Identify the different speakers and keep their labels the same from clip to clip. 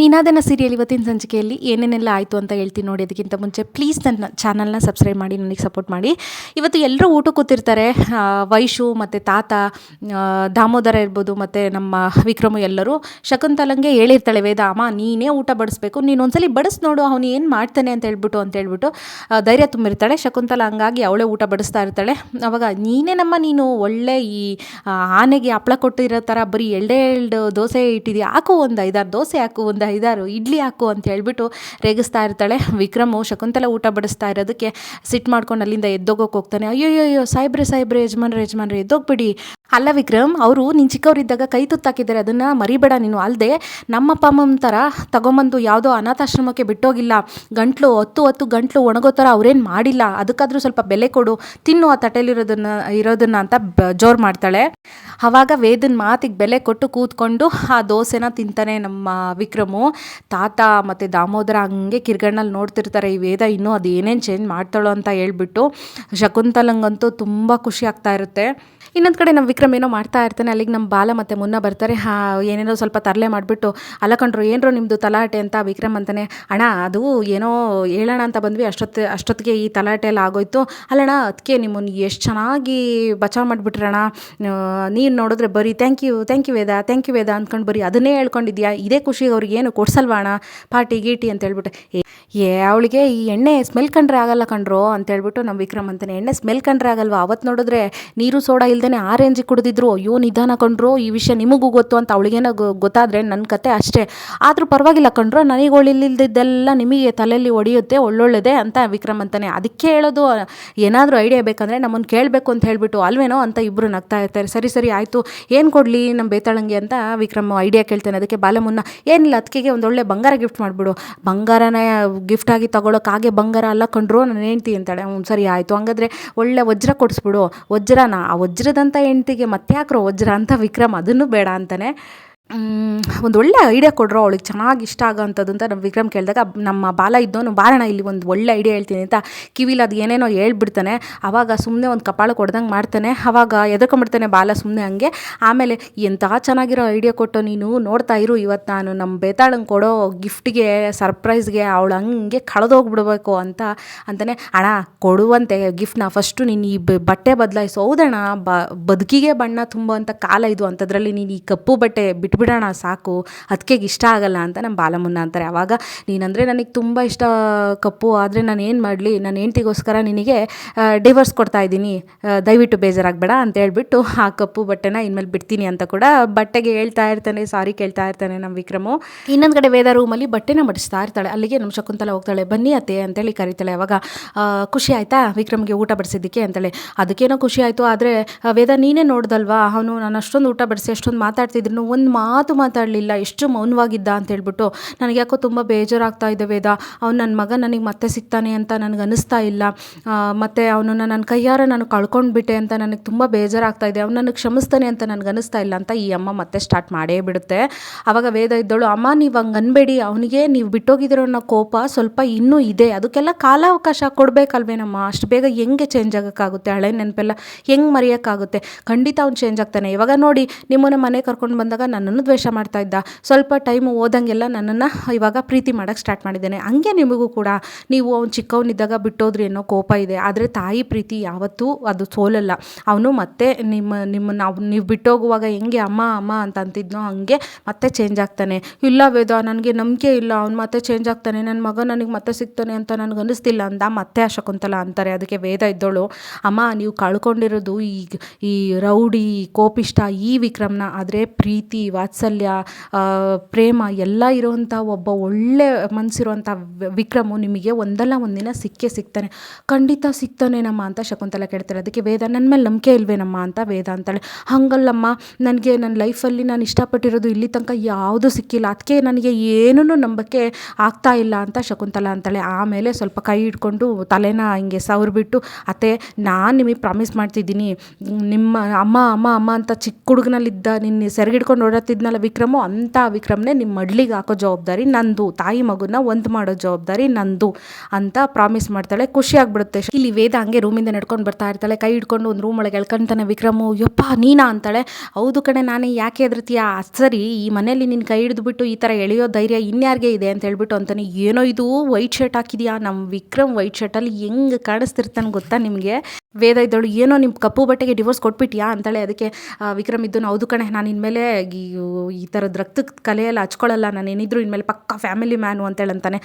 Speaker 1: ನೀನಾದನ serial ಇವತ್ತಿನ ಸಂಚಿಕೆಯಲ್ಲಿ ಏನೇನೆಲ್ಲ ಆಯಿತು ಅಂತ ಹೇಳ್ತೀನಿ ನೋಡಿ ಅದಕ್ಕಿಂತ ಮುಂಚೆ. ಪ್ಲೀಸ್ ನನ್ನ ಚಾನಲ್ನ ಸಬ್ಸ್ಕ್ರೈಬ್ ಮಾಡಿ, ನನಗೆ ಸಪೋರ್ಟ್ ಮಾಡಿ. ಇವತ್ತು ಎಲ್ಲರೂ ಊಟ ಕೂತಿರ್ತಾರೆ. ವೈಶು ಮತ್ತು ತಾತ ದಾಮೋದರ ಇರ್ಬೋದು, ಮತ್ತು ನಮ್ಮ ವಿಕ್ರಮು ಎಲ್ಲರೂ. ಶಕುಂತಲಂಗೆ ಹೇಳಿರ್ತಾಳೆ ವೇದ ಅಮ್ಮ ನೀನೇ ಊಟ ಬಡಿಸ್ಬೇಕು. ನೀನು ಒಂದ್ಸಲಿ ಬಡಿಸ್ ನೋಡು, ಅವನು ಏನು ಮಾಡ್ತಾನೆ ಅಂತ ಹೇಳ್ಬಿಟ್ಟು ಅಂತ ಹೇಳ್ಬಿಟ್ಟು ಧೈರ್ಯ ತುಂಬಿರ್ತಾಳೆ. ಶಕುಂತಲ ಹಂಗಾಗಿ ಅವಳೇ ಊಟ ಬಡಿಸ್ತಾ ಇರ್ತಾಳೆ. ಅವಾಗ, ನೀನೇ ನಮ್ಮ ನೀನು ಒಳ್ಳೆ ಈ ಆನೆಗೆ ಹಪ್ಪಳ ಕೊಟ್ಟಿರೋ ಥರ ಬರೀ ಎರಡು ದೋಸೆ ಇಟ್ಟಿದ್ದೀಯ ಹಾಕು ಒಂದು ಐದಾರು ದೋಸೆ ಹಾಕು, ಒಂದು ಐದಾರು ಇಡ್ಲಿ ಹಾಕು ಅಂತ ಹೇಳ್ಬಿಟ್ಟು ರೇಗಿಸ್ತಾ ಇರ್ತಾಳೆ. ವಿಕ್ರಮು ಶಕುಂತಲ ಊಟ ಬಡಿಸ್ತಾ ಇರೋದಕ್ಕೆ ಸಿಟ್ ಮಾಡ್ಕೊಂಡು ಅಲ್ಲಿಂದ ಎದ್ದೋಗೋಕೆ ಹೋಗ್ತಾನೆ. ಅಯ್ಯೋ ಅಯ್ಯೋ ಸಾಯ್ಬ್ರೆ ಸಾಯ್ಬ್ರೆ ಯಜಮಾನ್ರೆ ಯಜಮಾನ್ರೆ, ಎದ್ದೋಗ್ಬಿಡಿ. ಅಲ್ಲ ವಿಕ್ರಮ್, ಅವರು ನೀನು ಚಿಕ್ಕವರಿದ್ದಾಗ ಕೈ ತುತ್ತಾಕಿದ್ದಾರೆ. ಅದನ್ನು ಮರಿಬೇಡ ನೀನು. ಅಲ್ಲದೆ ನಮ್ಮಪ್ಪ ಅಮ್ಮನ ಥರ ತಗೊಂಬಂದು ಯಾವುದೋ ಅನಾಥಾಶ್ರಮಕ್ಕೆ ಬಿಟ್ಟೋಗಿಲ್ಲ. ಗಂಟ್ಲು ಹತ್ತು ಹತ್ತು ಗಂಟ್ಲು ಒಣಗೋ ಥರ ಅವ್ರೇನು ಮಾಡಿಲ್ಲ. ಅದಕ್ಕಾದರೂ ಸ್ವಲ್ಪ ಬೆಲೆ ಕೊಡು. ತಿನ್ನು ಆ ತಟ್ಟೆಲಿರೋದನ್ನ ಇರೋದನ್ನ ಅಂತ ಜೋರು ಮಾಡ್ತಾಳೆ. ಆವಾಗ ವೇದನ ಮಾತಿಗೆ ಬೆಲೆ ಕೊಟ್ಟು ಕೂತ್ಕೊಂಡು ಆ ದೋಸೆನ ತಿಂತಾನೆ ನಮ್ಮ ವಿಕ್ರಮು. ತಾತ ಮತ್ತು ದಾಮೋದರ ಹಂಗೆ ಕಿರ್ಗಣ್ಣಲ್ಲಿ ನೋಡ್ತಿರ್ತಾರೆ. ಈ ವೇದ ಇನ್ನೂ ಅದು ಏನೇನು ಚೇಂಜ್ ಮಾಡ್ತಾಳೋ ಅಂತ ಹೇಳ್ಬಿಟ್ಟು ಶಕುಂತಲಂಗಂತೂ ತುಂಬ ಖುಷಿ ಆಗ್ತಾ ಇರುತ್ತೆ. ಇನ್ನೊಂದು ಕಡೆ ನಮ್ಮ ವಿಕ್ರಮ್ ಏನೋ ಮಾಡ್ತಾ ಇರ್ತಾನೆ, ಅಲ್ಲಿಗೆ ನಮ್ಮ ಬಾಲ ಮತ್ತು ಮುನ್ನ ಬರ್ತಾರೆ. ಹಾ, ಏನೇನೋ ಸ್ವಲ್ಪ ತರಲೆ ಮಾಡಿಬಿಟ್ಟು ಅಲ್ಲ ಕಂಡ್ರು ಏನರೋ ನಿಮ್ಮದು ತಲಾಟೆ ಅಂತ ವಿಕ್ರಮ್ ಅಂತಾನೆ, ಅಣ್ಣ, ಅದು ಏನೋ ಹೇಳೋಣ ಅಂತ ಬಂದ್ವಿ ಅಷ್ಟೊತ್ತು ಅಷ್ಟೊತ್ತಿಗೆ ಈ ತಲಾಟೆ ಎಲ್ಲ ಆಗೋಯ್ತು. ಅಲ್ಲಣ್ಣ ಅದಕ್ಕೆ ನಿಮ್ಮನ್ನು ಎಷ್ಟು ಚೆನ್ನಾಗಿ ಬಚಾವ್ ಮಾಡಿಬಿಟ್ರಣ ನೀನು ನೋಡಿದ್ರೆ ಬರೀ thank you thank you Veda thank you Veda ಅಂದ್ಕೊಂಡು ಬರೀ ಅದನ್ನೇ ಹೇಳ್ಕೊಂಡಿದ್ಯಾ? ಇದೇ ಖುಷಿಗೆ ಅವ್ರಿಗೆ ಏನು ಕೊಡ್ಸಲ್ವಾ ಅಣ್ಣ? ಪಾರ್ಟಿ, ಗೀಟಿ ಅಂತ ಹೇಳ್ಬಿಟ್ಟು ಏ, ಅವಳಿಗೆ ಈ ಎಣ್ಣೆ ಸ್ಮೆಲ್ ಕಂಡ್ರೆ ಆಗಲ್ಲ ಕಣ್ರೋ ಅಂತ ಹೇಳ್ಬಿಟ್ಟು ನಮ್ಮ ವಿಕ್ರಮ್ ಅಂತಾನೆ. ಎಣ್ಣೆ ಸ್ಮೆಲ್ ಕಂಡ್ರೆ ಆಗಲ್ವಾ? ಅವತ್ತು ನೋಡಿದ್ರೆ ನೀರು ಸೋಡಾ ಇಲ್ದೇ ಆ ರೇಂಜಿಗೆ ಕುಡಿದಿದ್ರು. ಅಯ್ಯೋ, ನಿಧಾನ ಕಂಡ್ರು ಈ ವಿಷಯ ನಿಮಗೂ ಗೊತ್ತು ಅಂತ ಅವಳಿಗೇನೋ ಗೊತ್ತಾದರೆ ನನ್ನ ಕತೆ ಅಷ್ಟೇ. ಆದರೂ ಪರವಾಗಿಲ್ಲ ಕಣ್ರೋ ನನಗೆ ಇಲ್ಲದಿದ್ದೆಲ್ಲ ನಿಮಗೆ ತಲೆಯಲ್ಲಿ ಒಡೆಯುತ್ತೆ, ಒಳ್ಳೊಳ್ಳೆದೇ ಅಂತ ವಿಕ್ರಮ್ ಅಂತಾನೆ. ಅದಕ್ಕೆ ಹೇಳೋದು, ಏನಾದರೂ ಐಡಿಯಾ ಬೇಕಂದರೆ ನಮ್ಮನ್ನು ಕೇಳಬೇಕು ಅಂತ ಹೇಳ್ಬಿಟ್ಟು ಅಲ್ವೇನೋ ಅಂತ ಇಬ್ಬರು ನಗ್ತಾ ಇರ್ತಾರೆ. ಸರಿ ಸರಿ, ಆಯಿತು. ಏನು ಕೊಡಲಿ ನಮ್ಮ ಬೇತಾಳಂಗಿ ಅಂತ ವಿಕ್ರಮ್ ಐಡಿಯಾ ಕೇಳ್ತಾನೆ. ಅದಕ್ಕೆ ಬಾಲಮುನ್ನ ಏನಿಲ್ಲ ಅದಕ್ಕೆ ಒಂದೊಳ್ಳೆ ಬಂಗಾರ ಗಿಫ್ಟ್ ಮಾಡಿಬಿಡು. ಬಂಗಾರನ ಗಿಫ್ಟಾಗಿ ತಗೊಳಕ್ಕೆ ಹಾಗೆ ಬಂಗಾರ ಅಲ್ಲ ಕಂಡ್ರು ನಾನು ಹೆಂಡ್ತಿ ಅಂತಾಳೆ ಹ್ಞೂ ಸರಿ ಆಯಿತು. ಹಂಗಾದ್ರೆ ಒಳ್ಳೆ ವಜ್ರ ಕೊಡಿಸ್ಬಿಡು. ವಜ್ರನ, ಆ ವಜ್ರದಂಥ ಹೆಂಡ್ತಿಗೆ ಮತ್ತೆ ಯಾಕ್ರೋ ವಜ್ರ ಅಂತ ವಿಕ್ರಮ್, ಅದನ್ನು ಬೇಡ ಅಂತಾನೆ. ಒಂದು ಒಳ್ಳೆ ಐಡಿಯಾ ಕೊಡ್ರು ಅವಳಿಗೆ ಚೆನ್ನಾಗಿ ಇಷ್ಟ ಆಗೋಂಥದ್ದು ಅಂತ ನಮ್ಮ ವಿಕ್ರಮ್ ಕೇಳಿದಾಗ ನಮ್ಮ ಬಾಲ ಇದ್ದವನು ಬಾರಣ ಇಲ್ಲಿ ಒಂದು ಒಳ್ಳೆ ಐಡಿಯಾ ಹೇಳ್ತೀನಿ ಅಂತ ಕಿವಿಲಿ ಅದು ಏನೇನೋ ಹೇಳ್ಬಿಡ್ತಾನೆ. ಆವಾಗ ಸುಮ್ಮನೆ ಒಂದು ಕಪಾಳ ಕೊಡ್ದಂಗೆ ಮಾಡ್ತಾನೆ. ಆವಾಗ ಎದ್ಕೊಂಬಿಡ್ತಾನೆ ಬಾಲ ಸುಮ್ಮನೆ ಹಂಗೆ. ಆಮೇಲೆ ಎಂಥ ಚೆನ್ನಾಗಿರೋ ಐಡಿಯಾ ಕೊಟ್ಟು ನೀನು, ನೋಡ್ತಾ ಇರು ಇವತ್ತು ನಾನು ನಮ್ಮ ಬೇತಾಳಂಗೆ ಕೊಡೋ ಗಿಫ್ಟ್ಗೆ, ಸರ್ಪ್ರೈಸ್ಗೆ ಅವಳು ಹಂಗೆ ಕಳೆದೋಗ್ಬಿಡ್ಬೇಕು ಅಂತ ಅಂತಲೇ ಅಣ್ಣ, ಕೊಡುವಂತೆ ಗಿಫ್ಟ್ನ ಫಸ್ಟು ನೀನು ಈ ಬಟ್ಟೆ ಬದಲಾಯಿಸು. ಹೌದಣ್ಣ ಬದುಕಿಗೆ ಬಣ್ಣ ತುಂಬುವಂಥ ಕಾಲ ಇದು. ಅಂಥದ್ರಲ್ಲಿ ನೀನು ಈ ಕಪ್ಪು ಬಟ್ಟೆ ಬಿಟ್ಬಿಡೋಣ ಸಾಕು ಅದಕ್ಕೆ ಇಷ್ಟ ಆಗಲ್ಲ ಅಂತ ನಮ್ಮ ಬಾಲಮುನ್ನ ಅಂತಾರೆ. ಆವಾಗ ನೀನಂದರೆ ನನಗೆ ತುಂಬ ಇಷ್ಟ ಕಪ್ಪು, ಆದರೆ ನಾನು ಏನು ಮಾಡಲಿ ನನ್ನ ಹೆಂಡ್ತಿಗೋಸ್ಕರ ನಿನಗೆ ಡಿವರ್ಸ್ ಕೊಡ್ತಾ ಇದ್ದೀನಿ. ದಯವಿಟ್ಟು ಬೇಜಾರಾಗಬೇಡ ಅಂತ ಹೇಳ್ಬಿಟ್ಟು ಆ ಕಪ್ಪು ಬಟ್ಟೆನ ಇನ್ಮೇಲೆ ಬಿಡ್ತೀನಿ ಅಂತ ಕೂಡ ಬಟ್ಟೆಗೆ ಹೇಳ್ತಾ ಇರ್ತಾನೆ, ಸಾರಿ ಕೇಳ್ತಾ ಇರ್ತಾನೆ ನಮ್ಮ ವಿಕ್ರಮು. ಇನ್ನೊಂದು ಕಡೆ ವೇದ ರೂಮಲ್ಲಿ ಬಟ್ಟೆನ ಮಡಿಸ್ತಾ ಇರ್ತಾಳೆ. ಅಲ್ಲಿಗೆ ನಮ್ಮ ಶಕುಂತಲ ಹೋಗ್ತಾಳೆ, ಬನ್ನಿ ಅತ್ತೆ ಅಂತೇಳಿ ಕರಿತಾಳೆ. ಅವಾಗ ಖುಷಿ ಆಯ್ತಾ ವಿಕ್ರಮ್ಗೆ ಊಟ ಬಡಿಸಿದ್ದಕ್ಕೆ? ಅಂತೇಳಿ. ಅದಕ್ಕೇನೋ ಖುಷಿ ಆಯಿತು, ಆದರೆ ವೇದ ನೀನೇ ನೋಡ್ದಲ್ವಾ? ಅವನು ನಾನು ಅಷ್ಟೊಂದು ಊಟ ಬಡಿಸಿ, ಅಷ್ಟೊಂದು ಮಾತಾಡ್ತಿದ್ರು, ಒಂದು ಮಾತು ಮಾತಾಡಲಿಲ್ಲ, ಎಷ್ಟು ಮೌನವಾಗಿದ್ದ ಅಂತ ಹೇಳ್ಬಿಟ್ಟು ನನಗೆ ಯಾಕೋ ತುಂಬ ಬೇಜಾರಾಗ್ತಾ ಇದೆ ವೇದ. ಅವ್ನು ನನ್ನ ಮಗ ನನಗೆ ಮತ್ತೆ ಸಿಗ್ತಾನೆ ಅಂತ ನನಗೆ ಅನ್ನಿಸ್ತಾ ಇಲ್ಲ. ಮತ್ತು ಅವನನ್ನು ನನ್ನ ಕೈಯಾರ ನಾನು ಕಳ್ಕೊಂಡ್ಬಿಟ್ಟೆ ಅಂತ ನನಗೆ ತುಂಬ ಬೇಜಾರಾಗ್ತಾ ಇದೆ. ಅವ್ನು ನನಗೆ ಕ್ಷಮಿಸ್ತಾನೆ ಅಂತ ನನಗೆ ಅನ್ನಿಸ್ತಾ ಇಲ್ಲ ಅಂತ ಈ ಅಮ್ಮ ಮತ್ತೆ ಸ್ಟಾರ್ಟ್ ಮಾಡೇ ಬಿಡುತ್ತೆ. ಆವಾಗ ವೇದ ಇದ್ದಳು, ಅಮ್ಮ, ನೀವು ಹಂಗೆ ಅನ್ಬೇಡಿ. ಅವನಿಗೆ ನೀವು ಬಿಟ್ಟೋಗಿದಿರೋ ಅನ್ನೋ ಕೋಪ ಸ್ವಲ್ಪ ಇನ್ನೂ ಇದೆ. ಅದಕ್ಕೆಲ್ಲ ಕಾಲಾವಕಾಶ ಕೊಡಬೇಕಲ್ವೇನಮ್ಮ? ಅಷ್ಟು ಬೇಗ ಹೆಂಗೆ ಚೇಂಜ್ ಆಗೋಕ್ಕಾಗುತ್ತೆ? ಹಳೆ ನೆನಪೆಲ್ಲ ಹೆಂಗೆ ಮರೆಯೋಕ್ಕಾಗುತ್ತೆ? ಖಂಡಿತ ಅವ್ನು ಚೇಂಜ್ ಆಗ್ತಾನೆ. ಇವಾಗ ನೋಡಿ, ನಿಮ್ಮನ್ನ ಮನೆ ಕರ್ಕೊಂಡು ಬಂದಾಗ ನನ್ನನ್ನು ದ್ವೇಷ ಮಾಡ್ತಾ ಇದ್ದ. ಸ್ವಲ್ಪ ಟೈಮು ಓದಂಗೆಲ್ಲ ನನ್ನನ್ನು ಇವಾಗ ಪ್ರೀತಿ ಮಾಡೋಕ್ಕೆ ಸ್ಟಾರ್ಟ್ ಮಾಡಿದ್ದೇನೆ. ಹಂಗೆ ನಿಮಗೂ ಕೂಡ ನೀವು ಅವ್ನು ಚಿಕ್ಕವನಿದ್ದಾಗ ಬಿಟ್ಟೋದ್ರಿ ಅನ್ನೋ ಕೋಪ ಇದೆ. ಆದರೆ ತಾಯಿ ಪ್ರೀತಿ ಯಾವತ್ತೂ ಅದು ಸೋಲಲ್ಲ. ಅವನು ಮತ್ತೆ ನಿಮ್ಮ ನಿಮ್ಮನ್ನು ಅವ್ನು ನೀವು ಬಿಟ್ಟೋಗುವಾಗ ಹೆಂಗೆ ಅಮ್ಮ ಅಮ್ಮ ಅಂತ ಅಂತಿದ್ನೋ ಹಂಗೆ ಮತ್ತೆ ಚೇಂಜ್ ಆಗ್ತಾನೆ. ಇಲ್ಲ ವೇದ, ನನಗೆ ನಂಬಿಕೆ ಇಲ್ಲ. ಅವ್ನು ಮತ್ತೆ ಚೇಂಜ್ ಆಗ್ತಾನೆ. ನನ್ನ ಮಗ ನನಗೆ ಮತ್ತೆ ಸಿಗ್ತಾನೆ ಅಂತ ನನಗೆ ಅನ್ನಿಸ್ತಿಲ್ಲ ಅಂದ. ಮತ್ತೆ ಆ ಅಂತಾರೆ. ಅದಕ್ಕೆ ವೇದ ಇದ್ದೋಳು, ಅಮ್ಮ, ನೀವು ಕಳ್ಕೊಂಡಿರೋದು ಈ ಈ ರೌಡಿ ಕೋಪಿಷ್ಟ ಈ ವಿಕ್ರಮ್ನ. ಆದರೆ ಪ್ರೀತಿ ವಾತ್ಸಲ್ಯ ಪ್ರೇಮ ಎಲ್ಲ ಇರುವಂಥ ಒಬ್ಬ ಒಳ್ಳೆ ಮನಸ್ಸಿರುವಂಥ ವಿಕ್ರಮು ನಿಮಗೆ ಒಂದಲ್ಲ ಒಂದಿನ ಸಿಕ್ಕೇ ಸಿಗ್ತಾನೆ. ಖಂಡಿತ ಸಿಗ್ತಾನೇನಮ್ಮ ಅಂತ ಶಕುಂತಲ ಕೇಳ್ತಾರೆ. ಅದಕ್ಕೆ ವೇದ ನನ್ನ ಮೇಲೆ ನಂಬಿಕೆ ಇಲ್ವೇನಮ್ಮ ಅಂತ ವೇದ ಅಂತಾಳೆ. ಹಂಗಲ್ಲಮ್ಮ, ನನಗೆ ನನ್ನ ಲೈಫಲ್ಲಿ ನಾನು ಇಷ್ಟಪಟ್ಟಿರೋದು ಇಲ್ಲಿ ತನಕ ಯಾವುದೂ ಸಿಕ್ಕಿಲ್ಲ. ಅದಕ್ಕೆ ನನಗೆ ಏನೂ ನಂಬಕ್ಕೆ ಆಗ್ತಾ ಇಲ್ಲ ಅಂತ ಶಕುಂತಲ ಅಂತಾಳೆ. ಆಮೇಲೆ ಸ್ವಲ್ಪ ಕೈ ಹಿಡ್ಕೊಂಡು ತಲೆನ ಹಿಂಗೆ ಸವರ್ಬಿಟ್ಟು, ಅತ್ತೆ, ನಾನು ನಿಮಗೆ ಪ್ರಾಮಿಸ್ ಮಾಡ್ತಿದ್ದೀನಿ. ನಿಮ್ಮ ಅಮ್ಮ ಅಮ್ಮ ಅಮ್ಮ ಅಂತ ಚಿಕ್ಕ ಹುಡುಗನಲ್ಲಿದ್ದ ನಿನ್ನ ಸೆರಗಿಡ್ಕೊಂಡು ಓಡಾಡ್ತಿದ್ದ ಮಾಡ್ತಿದ್ನಲ್ಲ ವಿಕ್ರಮು ಅಂಥ ವಿಕ್ರಮ್ನೇ ನಿಮ್ಮ ಮಡ್ಲಿಗೆ ಹಾಕೋ ಜವಾಬ್ದಾರಿ ನಂದು, ತಾಯಿ ಮಗುನ ಒಂದು ಮಾಡೋ ಜವಾಬ್ದಾರಿ ನಂದು ಅಂತ ಪ್ರಾಮಿಸ್ ಮಾಡ್ತಾಳೆ. ಖುಷಿ ಆಗ್ಬಿಡುತ್ತೆ. ಇಲ್ಲಿ ವೇದ ಹಂಗೆ ರೂಮಿಂದ ನಡ್ಕೊಂಡು ಬರ್ತಾ ಇರ್ತಾಳೆ. ಕೈ ಹಿಡ್ಕೊಂಡು ಒಂದು ರೂಮ್ ಒಳಗೆ ಎಳ್ಕೊಂತಾನೆ, ವಿಕ್ರಮು, ಯಪ್ಪ, ನೀನಾ? ಅಂತಾಳೆ. ಹೌದು ಕಣೆ, ನಾನೇ ಯಾಕೆ ಹೆದರ್ತೀಯ? ಸರಿ, ಈ ಮನೇಲಿ ನಿನ್ನ ಕೈ ಹಿಡಿದ್ಬಿಟ್ಟು ಈ ಥರ ಎಳೆಯೋ ಧೈರ್ಯ ಇನ್ಯಾರಿಗೆ ಇದೆ? ಅಂತ ಹೇಳ್ಬಿಟ್ಟು ಅಂತಾನೆ, ಏನೋ ಇದು, ವೈಟ್ ಶರ್ಟ್ ಹಾಕಿದ್ಯಾ? ನಮ್ಮ ವಿಕ್ರಮ್ ವೈಟ್ ಶರ್ಟಲ್ಲಿ ಹೆಂಗೆ ಕಾಣಿಸ್ತಿರ್ತಾನೆ ಗೊತ್ತಾ ನಿಮಗೆ? ವೇದ ಇದ್ದಳು, ಏನೋ ನಿಮ್ಮ ಕಪ್ಪು ಬಟ್ಟೆಗೆ ಡಿವೋರ್ಸ್ ಕೊಟ್ಬಿಟ್ಯಾ ಅಂತಾಳೆ ಅದಕ್ಕೆ ವಿಕ್ರಮ್ ಇದ್ದು ಹೌದು ಕಣೆ, ನಾನು ಇನ್ಮೇಲೆ ಈ ಥರದ ರಕ್ತದ ಕಲೆಯೆಲ್ಲ ಹಚ್ಕೊಳ್ಳಲ್ಲ, ನಾನು ಏನಿದ್ರು ಇನ್ಮೇಲೆ ಪಕ್ಕ ಫ್ಯಾಮಿಲಿ ಮ್ಯಾನು ಅಂತೇಳಿ ಅಂತಾನೆ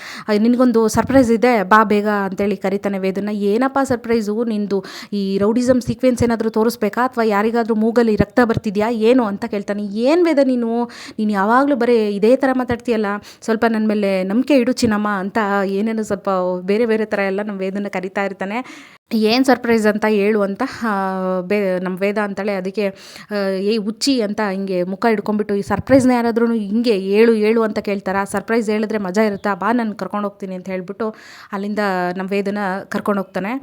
Speaker 1: ನಿನಗೊಂದು ಸರ್ಪ್ರೈಸ್ ಇದೆ, ಬಾ ಬೇಗ ಅಂತೇಳಿ ಕರಿತಾನೆ ವೇದನ ಏನಪ್ಪ ಸರ್ಪ್ರೈಸು ನಿಂದು ಈ ರೌಡಿಸಮ್ ಸೀಕ್ವೆನ್ಸ್ ಏನಾದರೂ ತೋರಿಸ್ಬೇಕಾ? ಅಥವಾ ಯಾರಿಗಾದರೂ ಮೂಗಲ್ಲಿ ರಕ್ತ ಬರ್ತಿದ್ಯಾ, ಏನು ಅಂತ ಕೇಳ್ತಾನೆ, ಏನು ವೇದ ನೀನು? ನೀನು ಯಾವಾಗಲೂ ಬರೀ ಇದೇ ಥರ ಮಾತಾಡ್ತೀಯಲ್ಲ, ಸ್ವಲ್ಪ ನನ್ನ ಮೇಲೆ ನಂಬಿಕೆ ಇಡು ಚಿನ್ನಮ್ಮ ಅಂತ ಏನೇನು ಸ್ವಲ್ಪ ಬೇರೆ ಬೇರೆ ಥರ ಎಲ್ಲ ನಮ್ಮ ವೇದನ ಕರಿತಾ ಇರ್ತಾನೆ. ಏನು ಸರ್ಪ್ರೈಸ್ ಅಂತ ಹೇಳು ಅಂತ ಬೇ ನಮ್ಮ ವೇದ ಅಂತಾಳೆ ಅದಕ್ಕೆ ಏ, ಹುಚ್ಚಿ ಅಂತ ಹಿಂಗೆ ಮುಖ ಹಿಡ್ಕೊಂಡ್ಬಿಟ್ಟು ಈ ಸರ್ಪ್ರೈಸ್ನ ಯಾರಾದ್ರೂ ಹಿಂಗೆ ಹೇಳು ಹೇಳು ಅಂತ ಕೇಳ್ತಾರ? ಸರ್ಪ್ರೈಸ್ ಹೇಳಿದ್ರೆ ಮಜಾ ಇರುತ್ತಾ? ಬಾ ನಾನು ಕರ್ಕೊಂಡು ಹೋಗ್ತೀನಿ ಅಂತ ಹೇಳಿಬಿಟ್ಟು ಅಲ್ಲಿಂದ ನಮ್ಮ ವೇದನ ಕರ್ಕೊಂಡು ಹೋಗ್ತಾನೆ.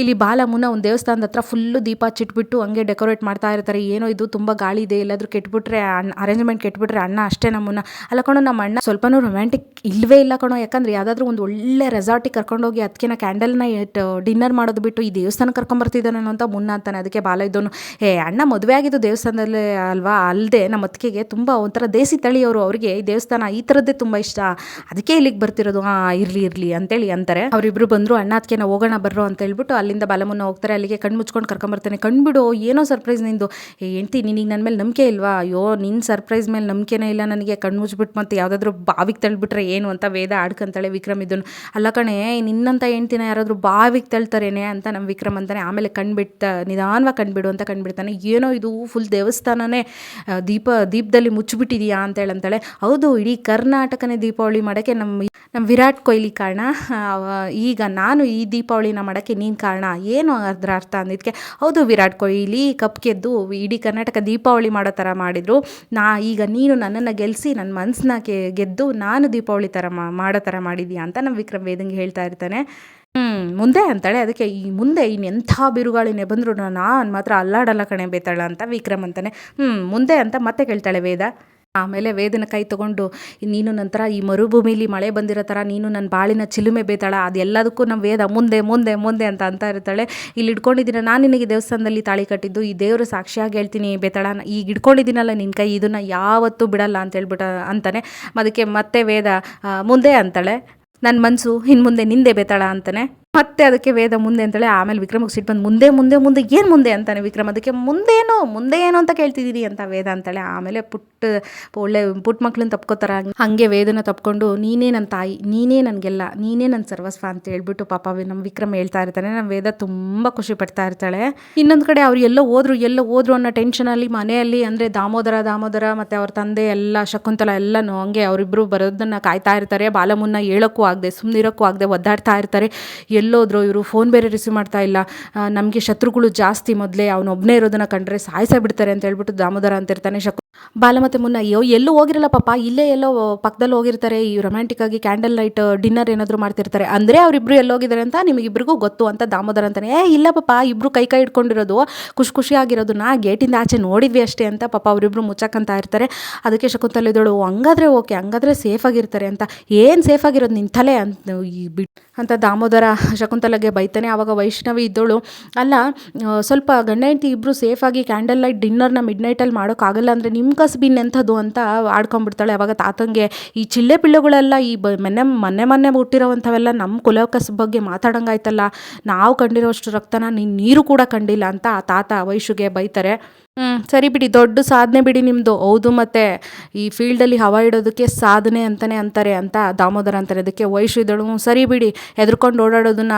Speaker 1: ಇಲ್ಲಿ ಬಾಲ ಮುನ್ನ ಒಂದು ದೇವಸ್ಥಾನದ ಹತ್ರ ಫುಲ್ಲು ದೀಪ ಚಿಟ್ಬಿಟ್ಟು ಹಂಗೆ ಡೆಕೋರೇಟ್ ಮಾಡ್ತಾ ಇರ್ತಾರೆ. ಏನೋ ಇದು ತುಂಬ ಗಾಳಿ ಇದೆ, ಎಲ್ಲಾದರೂ ಕೆಟ್ಬಿಟ್ರೆ ಅರೇಂಜ್ಮೆಂಟ್ ಕೆಟ್ಬಿಟ್ರೆ ಅಣ್ಣ ಅಷ್ಟೇ ನಮ್ಮನ್ನ ಅಲ್ಲ ಕಣೋ, ನಮ್ಮ ಅಣ್ಣ ಸ್ವಲ್ಪನೂ ರೊಮ್ಯಾಂಟಿಕ್ ಇಲ್ಲವೇ ಇಲ್ಲ ಕಣೋ. ಯಾಕಂದ್ರೆ ಯಾವುದಾದ್ರೂ ಒಂದು ಒಳ್ಳೆ ರೆಸಾರ್ಟಿಗೆ ಕರ್ಕೊಂಡೋಗಿ ಅದಕ್ಕಿನ ಕ್ಯಾಂಡಲ್ನ ಡಿನ್ನರ್ ಮಾಡೋದು ಬಿಟ್ಟು ಈ ದೇವಸ್ಥಾನ ಕರ್ಕೊಂಬರ್ತಿದ್ದಾನೇನೋ ಅಂತ ಮುನ್ನ ಅಂತಾನೆ. ಅದಕ್ಕೆ ಬಾಲ ಇದ್ದವನು ಏ ಅಣ್ಣ ಮದುವೆ ಆಗಿದ್ದು ದೇವಸ್ಥಾನದಲ್ಲೇ ಅಲ್ವಾ? ಅಲ್ಲದೆ ನಮ್ಮ ಅತ್ತಿಗೆಗೆ ತುಂಬ ಒಂಥರ ದೇಸಿ ತಳಿಯವರು. ಅವರಿಗೆ ಈ ದೇವಸ್ಥಾನ ಈ ಥರದ್ದೇ ತುಂಬ ಇಷ್ಟ. ಅದಕ್ಕೆ ಇಲ್ಲಿಗೆ ಬರ್ತಿರೋದು. ಹಾಂ ಇರಲಿ ಇರಲಿ, ಅಂತೇಳಿ ಅಂತಾರೆ. ಅವರಿಬ್ರು ಬಂದರು, ಅಣ್ಣ ಅದಕ್ಕೆ ನಾವು ಹೋಗೋಣ, ಬರ್ರೋ, ಅಂತ ಹೇಳ್ಬಿಟ್ಟು ಅಲ್ಲಿಂದ ಬಾಲಮುನ್ನ ಹೋಗ್ತಾರೆ, ಅಲ್ಲಿಗೆ ಕಣ್ಣು ಮುಚ್ಕೊಂಡು ಕರ್ಕೊಂಬರ್ತಾನೆ. ಕಣ್ಬಿಡು ಏನೋ ಸರ್ಪ್ರೈಸ್ ನಿಂದು. ಹೆಂಡತಿ ನಿನಗೆ ನನ್ನ ಮೇಲೆ ನಂಬಿಕೆ ಇಲ್ವಾ? ಅಯ್ಯೋ ನಿನ್ನ ಸರ್ಪ್ರೈಸ್ ಮೇಲೆ ನಂಬಿಕೆನೇ ಇಲ್ಲ ನನಗೆ. ಕಣ್ಣು ಮುಚ್ಬಿಟ್ಟು ಮತ್ತೆ ಯಾವುದಾದ್ರೂ ಬಾವಿಗೆ ತಳ್ಳಿಬಿಟ್ರೆ ಏನು ಅಂತ ವೇದ ಆಡ್ಕೊಂತಾಳೆ ವಿಕ್ರಮ್ ಇದನ್ನು. ಅಲ್ಲ ಕಣೆ, ನಿನ್ನಂತ ಹೆಂಡ್ತಿನ ಯಾರಾದರೂ ಬಾವಿಗೆ ತಳ್ತಾರೇನೆ ಅಂತ ನಮ್ಮ ವಿಕ್ರಮ್ ಅಂತಾನೆ. ಆಮೇಲೆ ಕಣ್ಬಿಡ್ತ ನಿಧಾನವಾಗಿ ಕಣ್ಬಿಡು ಅಂತ ಕಂಡುಬಿಡ್ತಾನೆ ಏನೋ ಇದು ಫುಲ್ ದೇವಸ್ಥಾನನೇ ದೀಪ, ದೀಪದಲ್ಲಿ ಮುಚ್ಚಿಬಿಟ್ಟಿದೀಯಾ ಅಂತ ಹೇಳಂತಾಳೆ. ಹೌದು, ಇಡೀ ಕರ್ನಾಟಕನೇ ದೀಪಾವಳಿ ಮಾಡೋಕ್ಕೆ ನಮ್ಮ ನಮ್ಮ ವಿರಾಟ್ ಕೊಹ್ಲಿ ಕಾರಣ. ಈಗ ನಾನು ಈ ದೀಪಾವಳಿನ ಮಾಡೋಕ್ಕೆ ನೀನು ಕಾರಣ? ಏನು ಅದರ ಅರ್ಥ ಅಂದಿದ್ದಕ್ಕೆ ಹೌದು ವಿರಾಟ್ ಕೊಹ್ಲಿ ಕಪ್ ಗೆದ್ದು ಇಡೀ ಕರ್ನಾಟಕ ದೀಪಾವಳಿ ಮಾಡೋ ಥರ ಮಾಡಿದರು. ನಾ, ಈಗ ನೀನು ನನ್ನನ್ನು ಗೆಲ್ಲಿಸಿ ನನ್ನ ಮನಸ್ಸನ್ನ ಕೆ, ಗೆದ್ದು ನಾನು ದೀಪಾವಳಿ ಥರ ಮಾಡೋ ಥರ ಮಾಡಿದ್ಯಾ ಅಂತ ನಮ್ಮ ವಿಕ್ರಮ್ ವೇದಂಗೆ ಹೇಳ್ತಾ ಇರ್ತಾನೆ. ಹ್ಞೂ ಮುಂದೆ ಅಂತಾಳೆ. ಅದಕ್ಕೆ ಈ ಮುಂದೆ ಇನ್ನೆಂಥ ಬಿರುಗಾಳಿನೇ ಬಂದರೂ ನಾನು ಮಾತ್ರ ಅಲ್ಲಾಡಲ್ಲ ಕಣೆ ಬೇತಾಳ ಅಂತ ವಿಕ್ರಮ್ ಅಂತಾನೆ. ಹ್ಞೂ ಮುಂದೆ ಅಂತ ಮತ್ತೆ ಕೇಳ್ತಾಳೆ ವೇದ. ಆಮೇಲೆ ವೇದನ ಕೈ ತಗೊಂಡು, ನೀನು ನಂತರ ಈ ಮರುಭೂಮಿಲಿ ಮಳೆ ಬಂದಿರೋ ಥರ ನೀನು ನನ್ನ ಬಾಳಿನ ಚಿಲುಮೆ ಬೇತಾಳ ಅದೆಲ್ಲದಕ್ಕೂ ನಮ್ಮ ವೇದ ಮುಂದೆ ಮುಂದೆ ಮುಂದೆ ಅಂತ ಅಂತ ಇರ್ತಾಳೆ. ಇಲ್ಲಿ ಇಟ್ಕೊಂಡಿದ್ದೀನ ನಾನು ನಿನಗೆ ದೇವಸ್ಥಾನದಲ್ಲಿ ತಾಳಿ ಕಟ್ಟಿದ್ದು, ಈ ದೇವರು ಸಾಕ್ಷಿಯಾಗಿ ಹೇಳ್ತೀನಿ ಬೇತಾಳ ಈಗ ಇಟ್ಕೊಂಡಿದ್ದೀನಲ್ಲ ನಿನ್ನ ಕೈ, ಇದನ್ನು ಯಾವತ್ತೂ ಬಿಡಲ್ಲ ಅಂತ ಹೇಳ್ಬಿಟ್ಟು ಅಂತಾನೆ. ಅದಕ್ಕೆ ಮತ್ತೆ ವೇದ ಮುಂದೆ ಅಂತಾಳೆ. ನನ್ನ ಮನಸ್ಸು ಇನ್ನು ಮುಂದೆ ನಿಂದೆ ಬೇತಾಳ ಅಂತಾನೆ. ಮತ್ತೆ ಅದಕ್ಕೆ ವೇದ ಮುಂದೆ ಅಂತೇಳಿ ಆಮೇಲೆ ವಿಕ್ರಮಕ್ಕೆ ಸಿಟ್ಟು ಬಂದು ಮುಂದೆ ಮುಂದೆ ಮುಂದೆ, ಏನು ಮುಂದೆ ಅಂತಾನೆ ವಿಕ್ರಮ್? ಅದಕ್ಕೆ ಮುಂದೇನು ಮುಂದೆ ಏನು ಅಂತ ಕೇಳ್ತಿದ್ದೀರಿ ಅಂತ ವೇದ ಅಂತಾಳೆ ಆಮೇಲೆ ಪುಟ್ಟ, ಒಳ್ಳೆ ಪುಟ್ಟ ಮಕ್ಳನ್ನ ತಪ್ಕೋತಾರ. ಹಾಗೆ ವೇದನ ತಪ್ಕೊಂಡು ನೀನೇ ನನ್ನ ತಾಯಿ, ನೀನೇ ನನಗೆಲ್ಲ, ನೀನೇ ನನ್ನ ಸರ್ವಸ್ವ ಅಂತ ಹೇಳ್ಬಿಟ್ಟು ಪಾಪ ನಮ್ಮ ವಿಕ್ರಮ್ ಹೇಳ್ತಾ ಇರ್ತಾನೆ. ನಮ್ಮ ವೇದ ತುಂಬ ಖುಷಿ ಪಡ್ತಾ ಇರ್ತಾಳೆ. ಇನ್ನೊಂದು ಕಡೆ ಅವ್ರು ಎಲ್ಲೋ ಹೋದ್ರು ಎಲ್ಲೋ ಹೋದ್ರು ಅನ್ನೋ ಟೆನ್ಷನಲ್ಲಿ ಮನೆಯಲ್ಲಿ ಅಂದರೆ ದಾಮೋದರ ದಾಮೋದರ ಮತ್ತು ಅವ್ರ ತಂದೆ ಎಲ್ಲ, ಶಕುಂತಲ ಎಲ್ಲನೂ ಹಂಗೆ ಅವರಿಬ್ಬರು ಬರೋದನ್ನ ಕಾಯ್ತಾ ಇರ್ತಾರೆ. ಬಾಲಮುನ್ನ ಹೇಳೋಕ್ಕೂ ಆಗದೆ ಸುಮ್ಮನಿರೋಕ್ಕೂ ಆಗದೆ, ಒದ್ದಾಡ್ತಾ ಇರ್ತಾರೆ. ಎಲ್ಲೋದ್ರು ಇವರು ಫೋನ್ ಬೇರೆ ರಿಸೀವ್ ಮಾಡ್ತಾ ಇಲ್ಲ. ನಮಗೆ ಶತ್ರುಗಳು ಜಾಸ್ತಿ ಮೊದಲೇ ಅವನೊಬ್ಬನೇ ಇರೋದನ್ನ ಕಂಡ್ರೆ ಸಾಯಿಸೇ ಬಿಡ್ತಾರೆ ಅಂತ ಹೇಳ್ಬಿಟ್ಟು ದಾಮೋದರ ಅಂತಿರ್ತಾನೆ. ಶಕು ಬಾಲ ಮುನ್ನ ಅಯ್ಯೋ, ಎಲ್ಲೂ ಹೋಗಿರಲ್ಲ ಪಾಪ, ಇಲ್ಲೇ ಎಲ್ಲೋ ಪಕ್ಕದಲ್ಲಿ ಹೋಗಿರ್ತಾರೆ, ಈ ರೊಮ್ಯಾಂಟಿಕ್ ಆಗಿ ಕ್ಯಾಂಡಲ್ ಲೈಟ್ ಡಿನ್ನರ್ ಏನಾದರೂ ಮಾಡ್ತಿರ್ತಾರೆ. ಅಂದರೆ ಅವರಿಬ್ರು ಎಲ್ಲೋಗಿದ್ದಾರೆ ಅಂತ ನಿಮಗಿಬ್ರಿಗೂ ಗೊತ್ತು ಅಂತ ದಾಮೋದರ ಅಂತಾನೆ, ಏ, ಇಲ್ಲ ಪಾಪ, ಇಬ್ರು ಕೈ ಕೈ ಇಟ್ಕೊಂಡಿರೋದು ಖುಷಿ ಖುಷಿಯಾಗಿರೋದನ್ನ ಗೇಟಿಂದ ಆಚೆ ನೋಡಿದ್ವಿ ಅಷ್ಟೇ ಅಂತ ಪಾಪ ಅವರಿಬ್ರು ಮುಚ್ಚಕ್ಕಂತ ಇರ್ತಾರೆ. ಅದಕ್ಕೆ ಶಕುಂತಲೆ ಇದ್ದಳು ಹಂಗಾದ್ರೆ ಓಕೆ, ಹಂಗಾದ್ರೆ ಸೇಫ್ ಆಗಿರ್ತಾರೆ ಅಂತ. ಏನು ಸೇಫ್ ಆಗಿರೋದು ನಿನ್ನ ತಲೆ? ಅಂತ ಈ ಬಿಟ್ ಅಂತ ದಾಮೋದರ ಶಕುಂತಲೆಗೆ ಬೈತಾನೆ, ಆವಾಗ ವೈಷ್ಣವಿ ಇದ್ದೋಳು, ಅಲ್ಲ ಸ್ವಲ್ಪ ಗಂಡ ಹೆಂಡತಿ ಇಬ್ಬರು ಸೇಫಾಗಿ ಕ್ಯಾಂಡಲ್ ಲೈಟ್ ಡಿನ್ನರ್ನ ಮಿಡ್ ನೈಟಲ್ಲಿ ಮಾಡೋಕ್ಕಾಗಲ್ಲ, ಅಂದರೆ ನಿಮ್ಮ ಕಸಬು ಎಂಥದ್ದು ಅಂತ ಆಡ್ಕೊಂಡ್ಬಿಡ್ತಾಳೆ. ಅವಾಗ ತಾತಂಗೆ ಈ ಚಿಳ್ಳೆ ಪಿಳ್ಳೆಗಳೆಲ್ಲ ಈ ಬ ಮೊನ್ನೆ ಮೊನ್ನೆ ಮೊನ್ನೆ ಹುಟ್ಟಿರೋವಂಥವೆಲ್ಲ ನಮ್ಮ ಕುಲ ಕಸಬ್ ಬಗ್ಗೆ ಮಾತಾಡಂಗಾಯ್ತಲ್ಲ. ನಾವು ಕಂಡಿರೋಷ್ಟು ರಕ್ತನ ನೀನು ನೀರು ಕೂಡ ಕಂಡಿಲ್ಲ ಅಂತ ಆ ತಾತ ವೈಶುಗೆ ಬೈತಾರೆ. ಹ್ಞೂ ಸರಿ ಬಿಡಿ, ದೊಡ್ಡ ಸಾಧನೆ ಬಿಡಿ ನಿಮ್ಮದು ಹೌದು ಮತ್ತು ಈ ಫೀಲ್ಡಲ್ಲಿ ಹವ ಇಡೋದಕ್ಕೆ ಸಾಧನೆ ಅಂತಲೇ ಅಂತಾರೆ ಅಂತ ದಾಮೋದರ ಅಂತಾರೆ. ಅದಕ್ಕೆ ವಯಸ್ಸು ಇದ್ದಳು ಸರಿ ಬಿಡಿ, ಹೆದರ್ಕೊಂಡು ಓಡಾಡೋದನ್ನ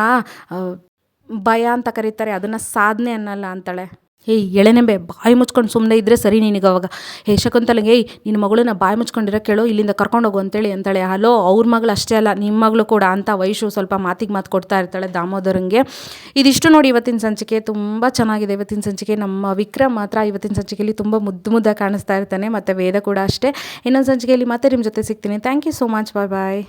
Speaker 1: ಭಯ ಅಂತ ಕರೀತಾರೆ. ಅದನ್ನು ಸಾಧನೆ ಅನ್ನಲ್ಲ ಅಂತಾಳೆ. ಏಯ್ ಎಳೆನೆಂಬೆ, ಬಾಯಿ ಮುಚ್ಕೊಂಡು ಸುಮ್ಮನೆ ಇದ್ದರೆ ಸರಿ ನಿನಗೆ ಅವಾಗ. ಹೇ, ಶಕುಂತಲಂಗೆ, ಏಯ್ ನಿನ್ನ ಮಗಳನ್ನ ಬಾಯಿ ಮುಚ್ಕೊಂಡಿರೋ ಕೇಳು, ಇಲ್ಲಿಂದ ಕರ್ಕೊಂಡು ಹೋಗು ಅಂತೇಳಿ ಅಂತಾಳೆ. ಹಲೋ, ಅವ್ರ ಮಗಳು ಅಷ್ಟೇ ಅಲ್ಲ ನಿಮ್ಮ ಮಗಳು ಕೂಡ ಅಂತ ವಯಸ್ಸು ಸ್ವಲ್ಪ ಮಾತಿಗೆ ಮಾತು ಕೊಡ್ತಾ ಇರ್ತಾಳೆ ದಾಮೋದರಂಗೆ. ಇದಿಷ್ಟು ನೋಡಿ ಇವತ್ತಿನ ಸಂಚಿಕೆ ತುಂಬ ಚೆನ್ನಾಗಿದೆ. ಇವತ್ತಿನ ಸಂಚಿಕೆ ನಮ್ಮ ವಿಕ್ರಮ್ ಮಾತ್ರ ಇವತ್ತಿನ ಸಂಚಿಕೆಯಲ್ಲಿ ತುಂಬ ಮುದ್ದು ಮುದ್ದ ಕಾಣಿಸ್ತಾ ಇರ್ತಾನೆ, ಮತ್ತು ವೇದ ಕೂಡ ಅಷ್ಟೇ. ಇನ್ನೊಂದು ಸಂಚಿಕೆಯಲ್ಲಿ ಮತ್ತೆ ನಿಮ್ಮ ಜೊತೆ ಸಿಗ್ತೀನಿ. Thank you so much bye bye